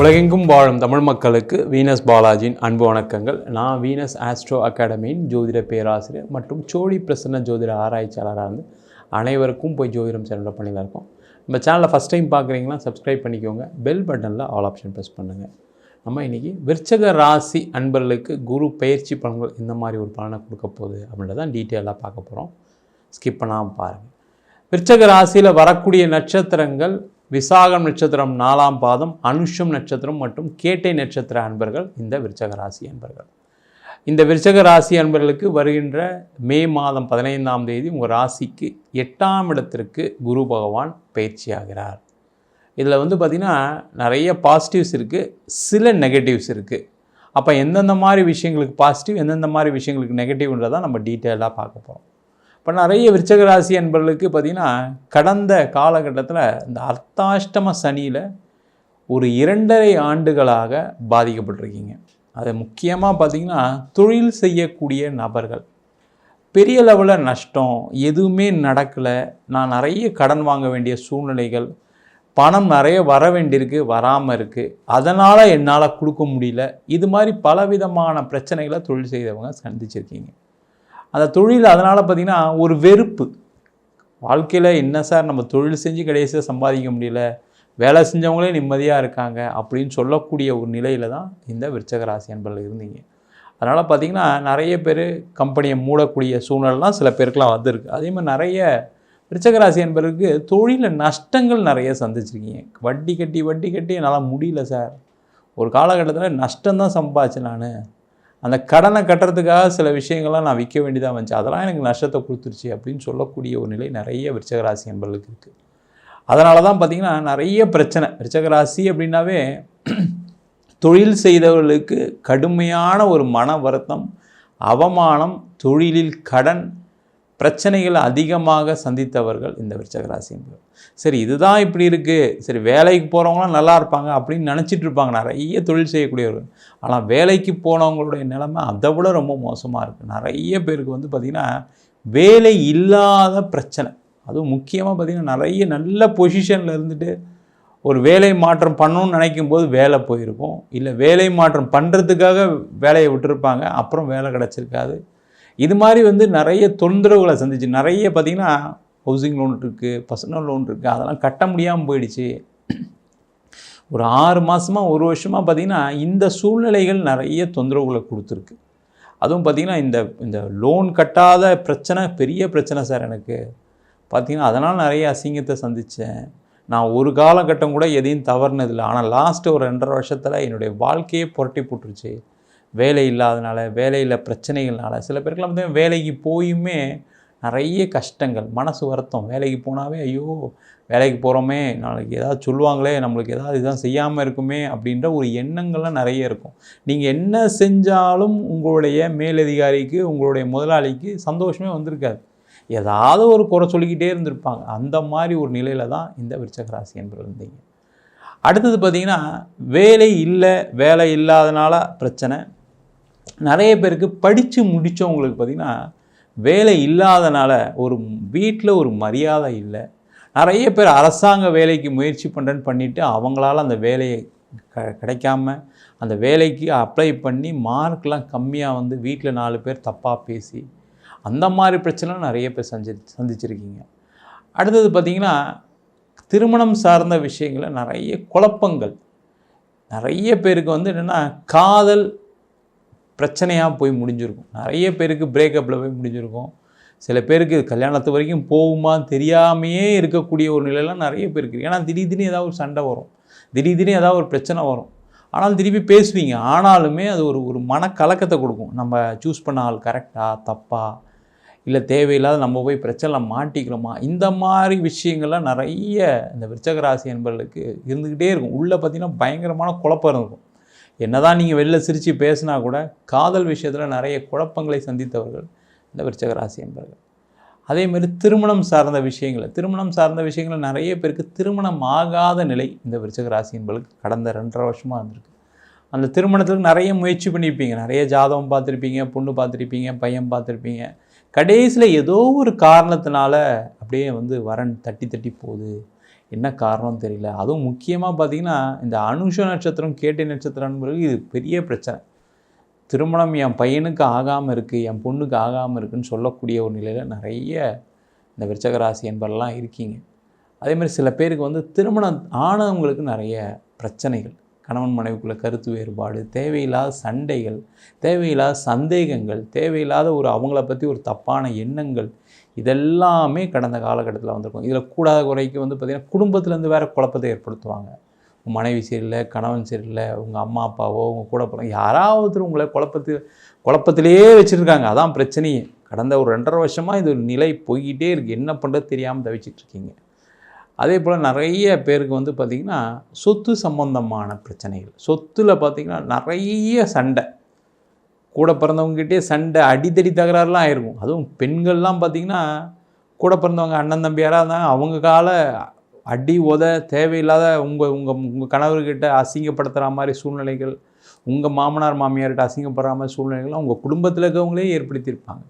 உலகெங்கும் வாழும் தமிழ் மக்களுக்கு வீனஸ் பாலாஜியின் அன்பு வணக்கங்கள். நான் வீனஸ் ஆஸ்ட்ரோ அகாடமியின் ஜோதிட பேராசிரியர் மற்றும் சோழி பிரசன்ன ஜோதிட ஆராய்ச்சியாளராக இருந்து அனைவருக்கும் போய் ஜோதிடம் சேனலில் பண்ணியில் இருக்கோம். நம்ம சேனலை ஃபஸ்ட் டைம் பார்க்குறீங்கன்னா சப்ஸ்கிரைப் பண்ணிக்கோங்க. பெல் பட்டனில் ஆல் ஆப்ஷன் ப்ரெஸ் பண்ணுங்கள் நம்ம இன்றைக்கி விருச்சக ராசி அன்பர்களுக்கு குரு பயிற்சி பலன்கள் இந்த மாதிரி ஒரு பலனை கொடுக்க போகுது அப்படின்றத டீட்டெயிலாக பார்க்க போகிறோம் ஸ்கிப் பண்ணாமல் பாருங்கள் விருச்சக ராசியில் வரக்கூடிய நட்சத்திரங்கள் விசாகம் நட்சத்திரம் நாலாம் பாதம் அனுஷம் நட்சத்திரம் மற்றும் கேட்டை நட்சத்திர அன்பர்கள் இந்த விருச்சக ராசி அன்பர்கள். இந்த விருச்சக ராசி அன்பர்களுக்கு வருகின்ற மே மாதம் பதினைந்தாம் தேதி உங்கள் ராசிக்கு எட்டாம் இடத்திற்கு குரு பகவான் பயிற்சியாகிறார் இதில் வந்து பார்த்திங்கன்னா நிறைய பாசிட்டிவ்ஸ் இருக்குது சில நெகட்டிவ்ஸ் இருக்குது அப்போ எந்தெந்த மாதிரி விஷயங்களுக்கு பாசிட்டிவ் எந்தெந்த மாதிரி விஷயங்களுக்கு நெகட்டிவ்ன்றதை நம்ம டீட்டெயிலாக பார்க்க போகிறோம் இப்போ நிறைய விருச்சக ராசி என்பவர்களுக்கு பார்த்திங்கன்னா கடந்த காலகட்டத்தில் இந்த அர்த்தாஷ்டம சனியில் ஒரு இரண்டரை ஆண்டுகளாக பாதிக்கப்பட்டிருக்கீங்க. அது முக்கியமாக பார்த்திங்கன்னா தொழில் செய்யக்கூடிய நபர்கள். பெரிய லெவலில் நஷ்டம் எதுவுமே நடக்கலை. நான் நிறைய கடன் வாங்க வேண்டிய சூழ்நிலைகள் பணம் நிறைய வர வேண்டியிருக்கு வராமல் இருக்குது அதனால் என்னால் கொடுக்க முடியல. இது மாதிரி பலவிதமான பிரச்சனைகளை தொழில் செய்தவங்க சந்திச்சிருக்கீங்க. அந்த தொழில் அதனால் பார்த்திங்கன்னா ஒரு வெறுப்பு. வாழ்க்கையில் என்ன சார் நம்ம தொழில் செஞ்சு கடைசியாக சம்பாதிக்க முடியல வேலை செஞ்சவங்களே நிம்மதியாக இருக்காங்க அப்படின்னு சொல்லக்கூடிய ஒரு நிலையில் தான் இந்த விருச்சக ராசி அன்பர்கள் இருந்தீங்க. அதனால் பார்த்திங்கன்னா நிறைய பேர் கம்பெனியை மூடக்கூடிய சூழ்நிலாம் சில பேருக்குலாம் வந்திருக்கு. அதே மாதிரி நிறைய விருச்சக ராசி என்பதற்கு தொழிலில் நஷ்டங்கள் நிறைய சந்திச்சிருக்கீங்க. வட்டி கட்டி வட்டி கட்டி என்னால் முடியல சார். ஒரு காலகட்டத்தில் நஷ்டம்தான் சம்பாதிச்சேன் நான். அந்த கடனை கட்டுறதுக்காக சில விஷயங்கள்லாம் நான் விற்க வேண்டியதாக வந்துச்சு அதெல்லாம் எனக்கு நஷ்டத்தை கொடுத்துருச்சு அப்படின்னு சொல்லக்கூடிய ஒரு நிலை நிறைய விருச்சகராசி என்பர்களுக்கு இருக்குது அதனால தான் பார்த்திங்கன்னா நிறைய பிரச்சனை. விருச்சகராசி அப்படின்னாவே தொழில் செய்தவர்களுக்கு கடுமையான ஒரு மன வருத்தம் அவமானம் தொழிலில் கடன் பிரச்சனைகளை அதிகமாக சந்தித்தவர்கள் இந்த விருச்சக என்பவர் சரி இதுதான் இப்படி இருக்குது சரி வேலைக்கு போகிறவங்களாம் நல்லா இருப்பாங்க அப்படின்னு நினச்சிட்டு இருப்பாங்க. நிறைய தொழில் செய்யக்கூடியவர்கள். ஆனால் வேலைக்கு போனவங்களுடைய நிலைமை அதை விட ரொம்ப மோசமாக இருக்குது நிறைய பேருக்கு வந்து பார்த்திங்கன்னா வேலை இல்லாத பிரச்சனை. அதுவும் முக்கியமாக பார்த்திங்கன்னா நிறைய நல்ல பொசிஷனில் இருந்துட்டு ஒரு வேலை மாற்றம் பண்ணணும்னு நினைக்கும் போது வேலை போயிருக்கும். இல்லை வேலை மாற்றம் பண்ணுறதுக்காக வேலையை விட்டுருப்பாங்க. அப்புறம் வேலை கிடச்சிருக்காது. இது மாதிரி வந்து நிறைய தொந்தரவுகளை சந்திச்சு நிறைய பார்த்திங்கன்னா ஹவுசிங் லோன் இருக்குது பர்சனல் லோன் இருக்குது அதெல்லாம் கட்ட முடியாமல் போயிடுச்சு. ஒரு ஆறு மாதமாக ஒரு வருஷமாக பார்த்திங்கன்னா இந்த சூழ்நிலைகள் நிறைய தொந்தரவுகளை கொடுத்துருக்கு. அதுவும் பார்த்திங்கன்னா இந்த இந்த லோன் கட்டாத பிரச்சனை பெரிய பிரச்சனை சார் எனக்கு. பார்த்திங்கன்னா அதனால் நிறைய அசிங்கத்தை சந்தித்தேன் நான் ஒரு காலகட்டம் கூட எதையும் தவறுனதில்லை. ஆனால் லாஸ்ட்டு ஒரு ரெண்டரை வருஷத்தில் என்னுடைய வாழ்க்கையே புரட்டி போட்டுருச்சு. வேலை இல்லாதனால வேலையில் பிரச்சனைகள்னால சில பேருக்குலாம் பார்த்தீங்கன்னா வேலைக்கு போயுமே நிறைய கஷ்டங்கள் மனசு வருத்தம். வேலைக்கு போனாவே ஐயோ வேலைக்கு போகிறோமே நாளைக்கு ஏதாவது சொல்லுவாங்களே நம்மளுக்கு ஏதாவது இதான் செய்யாமல் இருக்குமே அப்படின்ற ஒரு எண்ணங்கள்லாம் நிறைய இருக்கும். நீங்கள் என்ன செஞ்சாலும் உங்களுடைய மேலதிகாரிக்கு உங்களுடைய முதலாளிக்கு சந்தோஷமே வந்திருக்காது. ஏதாவது ஒரு குறை சொல்லிக்கிட்டே இருந்திருப்பாங்க. அந்த மாதிரி ஒரு நிலையில் தான் இந்த விருச்சகராசி என்பவர் இருந்தீங்க. அடுத்தது பார்த்திங்கன்னா வேலை இல்லை வேலை இல்லாதனால பிரச்சனை நிறைய பேருக்கு படித்து முடித்தவங்களுக்கு பார்த்திங்கன்னா வேலை இல்லாதனால ஒரு வீட்டில் ஒரு மரியாதை இல்லை. நிறைய பேர் அரசாங்க வேலைக்கு முயற்சி பண்ணுறேன்னு பண்ணிவிட்டு அவங்களால அந்த வேலையை க கிடைக்காம அந்த வேலைக்கு அப்ளை பண்ணி மார்க்லாம் கம்மியாக வந்து வீட்டில் நாலு பேர் தப்பாக பேசி அந்த மாதிரி பிரச்சனை நிறைய பேர் சந்தி சந்திச்சிருக்கீங்க. அடுத்தது பார்த்திங்கன்னா திருமணம் சார்ந்த விஷயங்களில் நிறைய குழப்பங்கள். நிறைய பேருக்கு வந்து என்னென்னா காதல் பிரச்சனையாக போய் முடிஞ்சிருக்கும். நிறைய பேருக்கு பிரேக்கப்பில் போய் முடிஞ்சிருக்கும். சில பேருக்கு கல்யாணத்து வரைக்கும் போகுமான்னு தெரியாமையே இருக்கக்கூடிய ஒரு நிலையெல்லாம் நிறைய பேர் இருக்குது ஏன்னா திடீர் திடீர்னு ஏதாவது ஒரு சண்டை வரும். திடீர் திடீர்னு ஏதாவது ஒரு பிரச்சனை வரும். ஆனால் திருப்பி பேசுவீங்க. ஆனாலுமே அது ஒரு ஒரு மனக்கலக்கத்தை கொடுக்கும். நம்ம சூஸ் பண்ண ஆள் கரெக்டாக தப்பா? இல்லை தேவையில்லாத நம்ம போய் பிரச்சனை மாட்டிக்கிறோமா? இந்த மாதிரி விஷயங்கள்லாம் நிறைய இந்த விருச்சக ராசி என்பவர்களுக்கு இருந்துக்கிட்டே இருக்கும். உள்ளே பார்த்திங்கன்னா பயங்கரமான குழப்பம் இருக்கும். என்னதான் நீங்கள் வெளில சிரித்து பேசினா கூட காதல் விஷயத்தில் நிறைய குழப்பங்களை சந்தித்தவர்கள் இந்த விருச்சகராசி என்பவர்கள் அதேமாதிரி திருமணம் சார்ந்த விஷயங்கள் திருமணம் சார்ந்த விஷயங்கள் நிறைய பேருக்கு திருமணம் ஆகாத நிலை இந்த விருச்சகராசி என்பதுக்கு கடந்த ரெண்டரை வருஷமாக இருந்திருக்கு அந்த திருமணத்துக்கு நிறைய முயற்சி பண்ணியிருப்பீங்க. நிறைய ஜாதகம் பார்த்துருப்பீங்க பொண்ணு பார்த்துருப்பீங்க பையன் பார்த்துருப்பீங்க. கடைசியில் ஏதோ ஒரு காரணத்தினால அப்படியே வந்து வரன் தட்டி தட்டி போகுது. என்ன காரணம் தெரியல. அதுவும் முக்கியமாக பார்த்தீங்கன்னா இந்த அனுஷ நட்சத்திரம் கேட்டை நட்சத்திரம் இது பெரிய பிரச்சனை. திருமணம் என் பையனுக்கு ஆகாமல் இருக்குது என் பொண்ணுக்கு ஆகாமல் இருக்குன்னு சொல்லக்கூடிய ஒரு நிலையில் நிறைய இந்த விருச்சக ராசி என்பதெல்லாம் இருக்கீங்க. அதே மாதிரி சில பேருக்கு வந்து திருமணம் ஆனவங்களுக்கு நிறைய பிரச்சனைகள். கணவன் மனைவிக்குள்ள கருத்து வேறுபாடு தேவையில்லாத சண்டைகள் தேவையில்லாத சந்தேகங்கள் தேவையில்லாத ஒரு அவங்கள பற்றி ஒரு தப்பான எண்ணங்கள் இதெல்லாமே கடந்த காலகட்டத்தில் வந்திருக்கும். இதில் கூடாத குறைக்கு வந்து பார்த்திங்கன்னா குடும்பத்துலேருந்து வேறு குழப்பத்தை ஏற்படுத்துவாங்க. உங்கள் மனைவி சரியில்லை கணவன் சரியில்லை உங்கள் அம்மா அப்பாவோ உங்கள் கூட பிறந்த யாராவது உங்களை குழப்பத்தில் குழப்பத்திலேயே வச்சுருக்காங்க. அதான் பிரச்சனையே. கடந்த ஒரு ரெண்டரை வருஷமாக இது ஒரு நிலை போய்கிட்டே இருக்குது என்ன பண்ணுறது தெரியாமல் தவிச்சிட்டு இருக்கீங்க. அதே போல் நிறைய பேருக்கு வந்து பார்த்திங்கன்னா சொத்து சம்பந்தமான பிரச்சனைகள். சொத்தில் பார்த்திங்கன்னா நிறைய சண்டை. கூட பிறந்தவங்ககிட்டே சண்டை அடித்தடி தகராறுலாம் ஆயிருக்கும். அதுவும் பெண்கள்லாம் பார்த்திங்கன்னா கூட பிறந்தவங்க அண்ணன் தம்பி யாராக இருந்தாங்க அவங்க கால அடி உத தேவையில்லாத உங்கள் உங்கள் உங்கள் கணவர்கிட்ட அசிங்கப்படுத்துகிற மாதிரி சூழ்நிலைகள் உங்கள் மாமனார் மாமியார்கிட்ட அசிங்கப்படுற மாதிரி சூழ்நிலைகள்லாம் உங்கள் குடும்பத்தில் இருக்கவங்களே ஏற்படுத்தியிருப்பாங்க.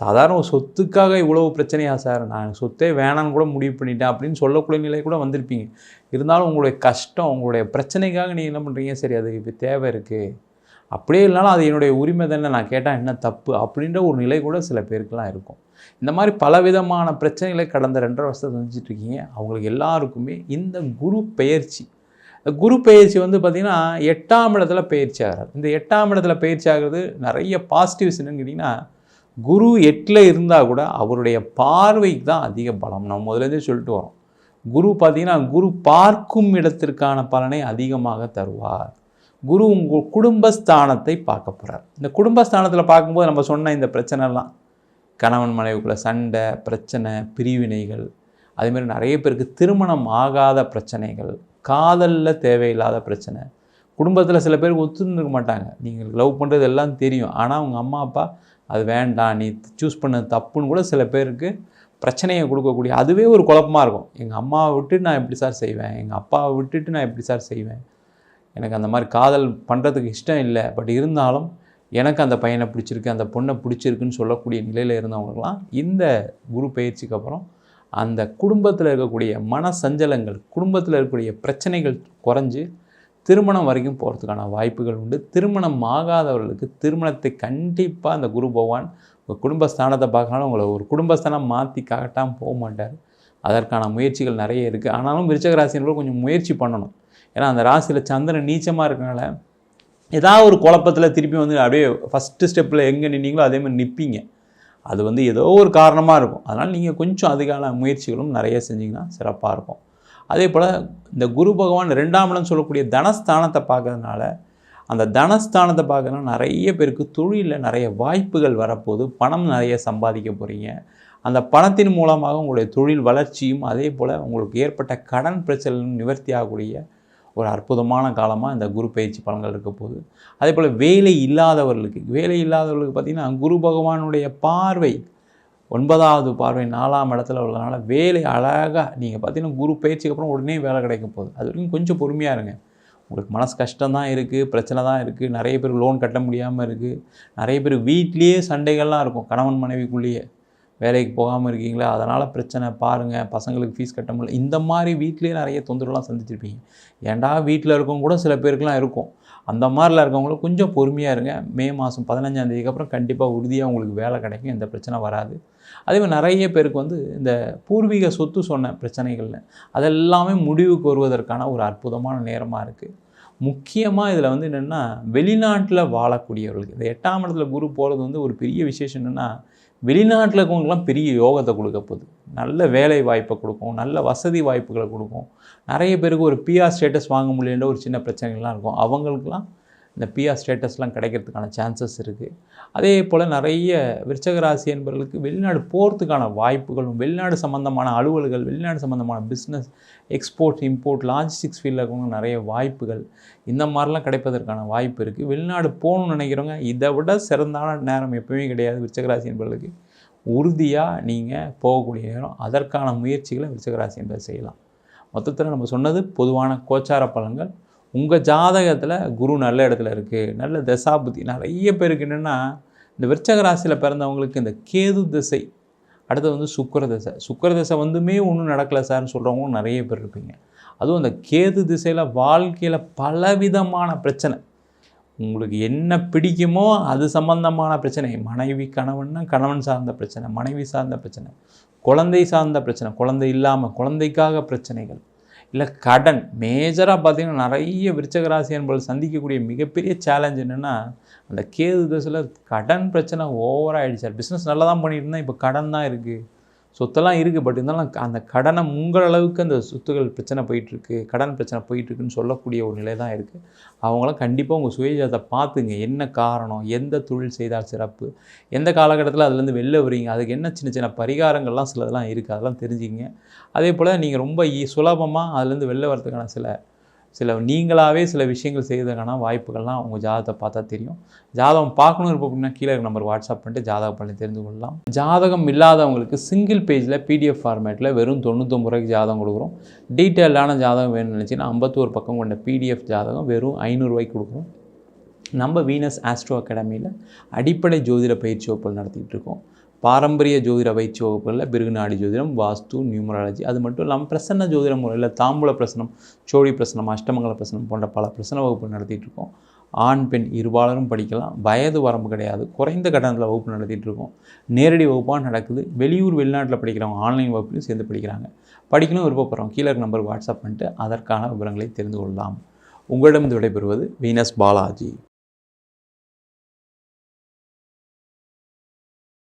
சாதாரண ஒரு சொத்துக்காக இவ்வளவு பிரச்சனையா சார்? நான் சொத்தே வேணான்னு கூட முடிவு பண்ணிட்டேன் அப்படின்னு சொல்லக்கூடிய நிலை கூட வந்திருப்பீங்க. இருந்தாலும் உங்களுடைய கஷ்டம் உங்களுடைய பிரச்சனைக்காக நீங்கள் என்ன பண்ணுறீங்க சரி அது இப்போ தேவை இருக்குது அப்படியே இல்லைனாலும் அது என்னுடைய உரிமை தானே நான் கேட்டால் என்ன தப்பு அப்படின்ற ஒரு நிலை கூட சில பேருக்கெலாம் இருக்கும். இந்த மாதிரி பலவிதமான பிரச்சனைகளை கடந்த ரெண்டரை வருஷத்தை செஞ்சுட்டு இருக்கீங்க. அவங்களுக்கு எல்லாருக்குமே இந்த குரு பெயர்ச்சி. குரு பெயர்ச்சி வந்து பார்த்திங்கன்னா எட்டாம் இடத்துல பயிற்சி ஆகிறார். இந்த எட்டாம் இடத்துல பயிற்சி ஆகிறது நிறைய பாசிட்டிவ்ஸ் என்னன்னு கேட்டிங்கன்னா குரு எட்டில் இருந்தால் கூட அவருடைய பார்வைக்கு தான் அதிக பலம். நம்ம முதலேருந்தே சொல்லிட்டு வரோம். குரு பார்த்திங்கன்னா குரு பார்க்கும் இடத்திற்கான பலனை அதிகமாக தருவார். குரு உங்கள் குடும்பஸ்தானத்தை பார்க்க போகிறார் இந்த குடும்பஸ்தானத்தில் பார்க்கும்போது நம்ம சொன்ன இந்த பிரச்சனைலாம் கணவன் மனைவிக்குள்ளே சண்டை பிரச்சனை பிரிவினைகள் அதேமாதிரி நிறைய பேருக்கு திருமணம் ஆகாத பிரச்சனைகள் காதலில் தேவையில்லாத பிரச்சனை. குடும்பத்தில் சில பேருக்கு ஒத்துருந்துருக்க மாட்டாங்க. நீங்கள் லவ் பண்ணுறது எல்லாம் தெரியும். ஆனால் உங்கள் அம்மா அப்பா அது வேண்டாம் நீ சூஸ் பண்ண தப்புன்னு கூட சில பேருக்கு பிரச்சனையை கொடுக்கக்கூடிய அதுவே ஒரு குழப்பமாக இருக்கும். எங்கள் அம்மாவை விட்டுட்டு நான் எப்படி சார் செய்வேன்? எங்கள் அப்பாவை விட்டுட்டு நான் எப்படி சார் செய்வேன்? எனக்கு அந்த மாதிரி காதல் பண்ணுறதுக்கு இஷ்டம் இல்லை. பட் இருந்தாலும் எனக்கு அந்த பையனை பிடிச்சிருக்கு அந்த பொண்ணை பிடிச்சிருக்குன்னு சொல்லக்கூடிய நிலையில் இருந்தவங்களுக்கெல்லாம் இந்த குரு பயிற்சிக்கு அப்புறம் அந்த குடும்பத்தில் இருக்கக்கூடிய மன சஞ்சலங்கள் குடும்பத்தில் இருக்கக்கூடிய பிரச்சனைகள் குறைஞ்சு திருமணம் வரைக்கும் போகிறதுக்கான வாய்ப்புகள் உண்டு. திருமணம் ஆகாதவர்களுக்கு திருமணத்தை கண்டிப்பாக அந்த குரு பகவான் உங்கள் குடும்பஸ்தானத்தை பார்க்கணும் உங்களை ஒரு குடும்பஸ்தானம் மாற்றி காட்டாமல் போக மாட்டார். அதற்கான முயற்சிகள் நிறைய இருக்குது ஆனாலும் விருச்சகராசினர்கள் கொஞ்சம் முயற்சி பண்ணணும். ஏன்னா அந்த ராசியில் சந்திரன் நீச்சமாக இருக்கனால ஏதாவது ஒரு குழப்பத்தில் திருப்பி வந்து அப்படியே ஃபஸ்ட்டு ஸ்டெப்பில் எங்கே நின்னீங்களோ அதே மாதிரி நிற்பீங்க அது வந்து ஏதோ ஒரு காரணமாக இருக்கும். அதனால் நீங்கள் கொஞ்சம் அதுக்கான முயற்சிகளும் நிறைய செஞ்சிங்கன்னா சிறப்பாக இருக்கும். அதே போல் இந்த குரு பகவான் ரெண்டாம் இடம் சொல்லக்கூடிய தனஸ்தானத்தை பார்க்கறதுனால அந்த தனஸ்தானத்தை பார்க்கறதுனால நிறைய பேருக்கு தொழிலில் நிறைய வாய்ப்புகள் வரப்போகுது. பணம் நிறைய சம்பாதிக்க போகிறீங்க அந்த பணத்தின் மூலமாக உங்களுடைய தொழில் வளர்ச்சியும் அதே போல் உங்களுக்கு ஏற்பட்ட கடன் பிரச்சனையும் நிவர்த்தி ஆகக்கூடிய ஒரு அற்புதமான காலமாக இந்த குரு பயிற்சி பலன்கள் இருக்க போகுது. அதே போல் வேலை இல்லாதவர்களுக்கு வேலை இல்லாதவர்களுக்கு பார்த்திங்கன்னா குரு பகவானுடைய பார்வை ஒன்பதாவது பார்வை நாலாம் இடத்துல உள்ளதுனால வேலை அழகாக நீங்கள் பார்த்தீங்கன்னா குரு பயிற்சிக்கு அப்புறம் உடனே வேலை கிடைக்க போகுது. அது வரைக்கும் கொஞ்சம் பொறுமையாக இருங்க. உங்களுக்கு மனசு கஷ்டம் தான் இருக்குது பிரச்சனை தான் இருக்குது நிறைய பேர் லோன் கட்ட முடியாமல் இருக்குது நிறைய பேர் வீட்லேயே சண்டைகள்லாம் இருக்கும் கணவன் மனைவிக்குள்ளேயே. வேலைக்கு போகாமல் இருக்கீங்களா? அதனால் பிரச்சனை. பாருங்கள் பசங்களுக்கு ஃபீஸ் கட்ட முடியல. இந்த மாதிரி வீட்லேயே நிறைய தொந்தரவுலாம் சந்திச்சிருப்பீங்க. ஏன்டா வீட்டில் இருக்கவங்க கூட சில பேருக்குலாம் இருக்கும். அந்த மாதிரிலாம் இருக்கவங்களும் கொஞ்சம் பொறுமையாக இருங்க. மே மாதம் பதினஞ்சாந்தேதிக்கு அப்புறம் கண்டிப்பாக உறுதியாக உங்களுக்கு வேலை கிடைக்கும். எந்த பிரச்சனை வராது. அதே மாதிரி நிறைய பேருக்கு வந்து இந்த பூர்வீக சொத்து சொன்ன பிரச்சனைகளில் அதெல்லாமே முடிவுக்கு வருவதற்கான ஒரு அற்புதமான நேரமாக இருக்குது முக்கியமாக இதில் வந்து என்னென்னா வெளிநாட்டில் வாழக்கூடியவர்களுக்கு இந்த எட்டாம் இடத்துல குரு போகிறது வந்து ஒரு பெரிய விசேஷம் என்னென்னா வெளிநாட்டில் இருக்கவங்களுக்குலாம் பெரிய யோகத்தை கொடுக்க போகுது. நல்ல வேலை வாய்ப்பை கொடுக்கும் நல்ல வசதி வாய்ப்புகளை கொடுக்கும். நிறைய பேருக்கு ஒரு பிஆர் ஸ்டேட்டஸ் வாங்க முடியல ஒரு சின்ன பிரச்சனைகள்லாம் இருக்கும். அவங்களுக்குலாம் இந்த பிஆர் ஸ்டேட்டஸ்லாம் கிடைக்கிறதுக்கான சான்சஸ் இருக்குது அதே போல் நிறைய விருச்சகராசி என்பவர்களுக்கு வெளிநாடு போகிறதுக்கான வாய்ப்புகளும் வெளிநாடு சம்மந்தமான அலுவல்கள் வெளிநாடு சம்மந்தமான பிஸ்னஸ் எக்ஸ்போர்ட் இம்போர்ட் லாஜிஸ்டிக்ஸ் ஃபீல்டில் இருக்கவங்க நிறைய வாய்ப்புகள். இந்த மாதிரிலாம் கிடைப்பதற்கான வாய்ப்பு இருக்குது வெளிநாடு போகணும்னு நினைக்கிறவங்க இதை விட சிறந்தான நேரம் எப்பவுமே கிடையாது விருச்சகராசி என்பவர்களுக்கு. உறுதியாக நீங்கள் போகக்கூடிய நேரம் அதற்கான முயற்சிகளை விருச்சகராசி என்பதை செய்யலாம். மொத்தத்தில் நம்ம சொன்னது பொதுவான கோச்சார பலன்கள் உங்கள் ஜாதகத்தில் குரு நல்ல இடத்துல இருக்குது நல்ல தசாபுத்தி. நிறைய பேருக்கு என்னென்னா இந்த விருச்சக ராசியில் பிறந்தவங்களுக்கு இந்த கேது திசை அடுத்தது வந்து சுக்கர திசை. சுக்கர திசை வந்துமே ஒன்றும் நடக்கலை சார்னு சொல்கிறவங்களும் நிறைய பேர் இருப்பீங்க. அதுவும் அந்த கேது திசையில் வாழ்க்கையில் பலவிதமான பிரச்சனை. உங்களுக்கு என்ன பிடிக்குமோ அது சம்பந்தமான பிரச்சனை. மனைவி கணவன்னா கணவன் சார்ந்த பிரச்சனை மனைவி சார்ந்த பிரச்சனை குழந்தை சார்ந்த பிரச்சனை குழந்தை இல்லாமல் குழந்தைக்காக பிரச்சனைகள். இல்லை கடன். மேஜராக பார்த்திங்கன்னா நிறைய விருச்சக என்பது சந்திக்கக்கூடிய மிகப்பெரிய சேலஞ்ச் என்னென்னா அந்த கேது தசையில் கடன் பிரச்சனை ஓவராக ஆகிடுச்சார் பிஸ்னஸ் நல்லா தான் பண்ணிட்டு இருந்தேன் இப்போ கடன் தான் இருக்குது சொத்தெல்லாம் இருக்குது பட் இருந்தாலும் அந்த கடனை உங்கள் அளவுக்கு அந்த சொத்துகள் பிரச்சனை போயிட்டுருக்கு கடன் பிரச்சனை போயிட்டுருக்குன்னு சொல்லக்கூடிய ஒரு நிலை தான் இருக்குது அவங்களாம் கண்டிப்பாக உங்கள் சுயஜாதத்தை பார்த்துங்க. என்ன காரணம்? எந்த தொழில் செய்தால் சிறப்பு? எந்த காலகட்டத்தில் அதுலேருந்து வெளில வரீங்க அதுக்கு என்ன சின்ன சின்ன பரிகாரங்கள்லாம் சிலதெல்லாம் இருக்குது அதெல்லாம் தெரிஞ்சுக்கிங்க. அதே போல் நீங்கள் ரொம்ப சுலபமாக அதுலேருந்து வெளில வரதுக்கான சில சில நீங்களாகவே சில விஷயங்கள் செய்வதற்கான வாய்ப்புகள்லாம் உங்கள் ஜாதகத்தை பார்த்தா தெரியும். ஜாதகம் பார்க்கணும் இருப்போம் அப்படின்னா கீழே இருக்க நம்பர் வாட்ஸ்அப் பண்ணிட்டு ஜாதகம் பண்ணி தெரிந்து கொள்ளலாம். ஜாதகம் இல்லாதவங்களுக்கு சிங்கிள் பேஜில் பிடிஎஃப் ஃபார்மேட்டில் வெறும் தொண்ணூத்தொம்பது ரூபாய்க்கு ஜாதகம் கொடுக்குறோம். டீட்டெயிலான ஜாதகம் வேணும்னு நினச்சின்னா ஐம்பத்தோரு பக்கம் கொண்ட பிடிஎஃப் ஜாதகம் வெறும் ஐநூறுரூவாய்க்கு கொடுக்குறோம். நம்ம வீனஸ் ஆஸ்ட்ரோ அகாடமியில் அடிப்படை ஜோதிட பயிற்சி வகுப்புகள் நடத்திட்டு இருக்கோம். பாரம்பரிய ஜோதிட பயிற்சி வகுப்புகளில் பிருகுநாடி ஜோதிடம் வாஸ்து நியூமராலஜி அது மட்டும் இல்லாமல் பிரசன்ன ஜோதிட முறையில் தாம்பூல பிரசனம் சோழி பிரசனம் அஷ்டமங்கல பிரசனம் போன்ற பல பிரசன வகுப்பு நடத்திட்டு இருக்கோம். ஆண் பெண் இருபாலரும் படிக்கலாம். வயது வரம்பு கிடையாது. குறைந்த கட்டணத்தில் வகுப்பு நடத்திட்டு இருக்கோம். நேரடி வகுப்பாக நடக்குது. வெளியூர் வெளிநாட்டில் படிக்கிறவங்க ஆன்லைன் வகுப்புலையும் சேர்ந்து படிக்கிறாங்க. படிக்கணும் விருப்பப்படுறோம். கீழே நம்பர் வாட்ஸ்அப் பண்ணிட்டு அதற்கான விவரங்களை தெரிந்து கொள்ளலாம். உங்களிடம் விடைபெறுவது வீனஸ் பாலாஜி.